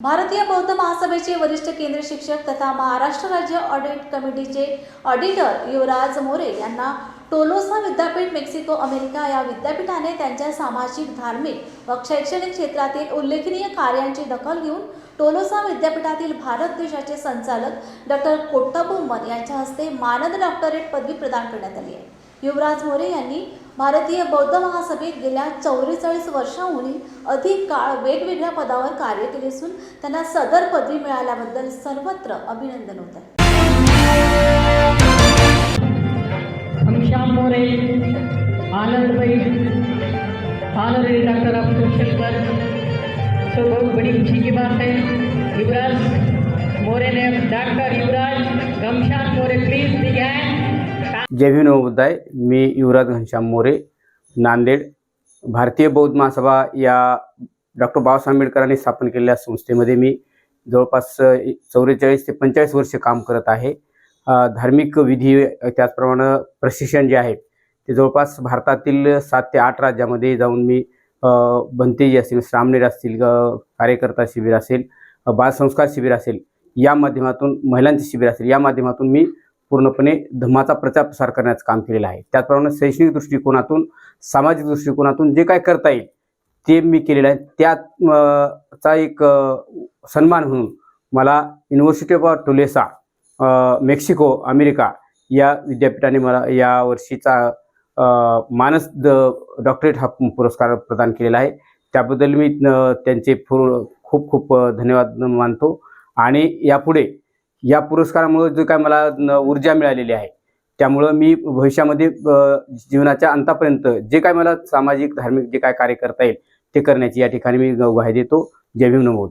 भारतीय बौद्ध महासभेचे वरिष्ठ केंद्रीय शिक्षक तथा महाराष्ट्र राज्य ऑडिट कमिटीचे ऑडिटर युवराज मोरे यांना टोलोसा विद्यापीठ मेक्सिको अमेरिका या विद्यापीठाने त्यांच्या सामाजिक धार्मिक व शैक्षणिक क्षेत्रातील उल्लेखनीय कार्यांची दखल घेऊन टोलोसा विद्यापीठातील भारत देशाचे संचालक डॉक्टर कोट्टबोम्मन यांच्या हस्ते मानद डॉक्टरेट पदवी प्रदान करण्यात आली आहे. युवराज मोरे यांनी भारतीय बौद्ध महासभेत गेल्या चौवेचाळीस वर्षाहून अधिक काळ वेगवेगळ्या पदावर कार्य केले असून त्यांना सदर पदवी मिळाल्याबद्दल सर्वत्र अभिनंदन होत आहे. More Anand honorary doctor of social तो बहुत बड़ी खुशी की बात है। युवराज मोरे ने डॉक्टर युवराज जय भीम नमोबुद्धाय मी युवराज घनश्याम मोरे नांदेड. भारतीय बौद्ध महासभा या डॉक्टर बाबासाहेब आंबेडकरांनी स्थापन केलेल्या संस्थेमध्ये मी जवळपास चौवेचाळीस ते पंचेचाळीस वर्ष काम करत आहे. धार्मिक विधी त्याचप्रमाणे प्रशिक्षण जे आहे ते जवळपास भारतातील सात ते आठ राज्यामध्ये जाऊन मी अ, असतील श्रामनेर असतील कार्यकर्ता शिबिर असेल बालसंस्कार शिबिर असेल या माध्यमातून महिलांचे शिबिर असेल या माध्यमातून मी पूर्णपणे धम्माचा प्रचार प्रसार करण्याचं काम केलेलं आहे. त्याचप्रमाणे शैक्षणिक दृष्टिकोनातून सामाजिक दृष्टिकोनातून जे काय करता येईल ते मी केलेलं आहे. त्यात चा एक सन्मान म्हणून मला university of Tulsa Mexico America या विद्यापीठाने मला या वर्षीचा मानस द डॉक्टरेट हा पुरस्कार प्रदान केलेला आहे. त्याबद्दल मी त्यांचे फु खूप खूप धन्यवाद मानतो. आणि यापुढे या पुरस्कारामुळे जो काय मला न- ऊर्जा मिळालेली आहे त्यामुळं मी भविष्यामध्ये जीवनाच्या अंतापर्यंत जे काय मला सामाजिक धार्मिक जे काय कार्य करता येईल ते करण्याची या ठिकाणी मी ग्वाही देतो. जय भीम नमोद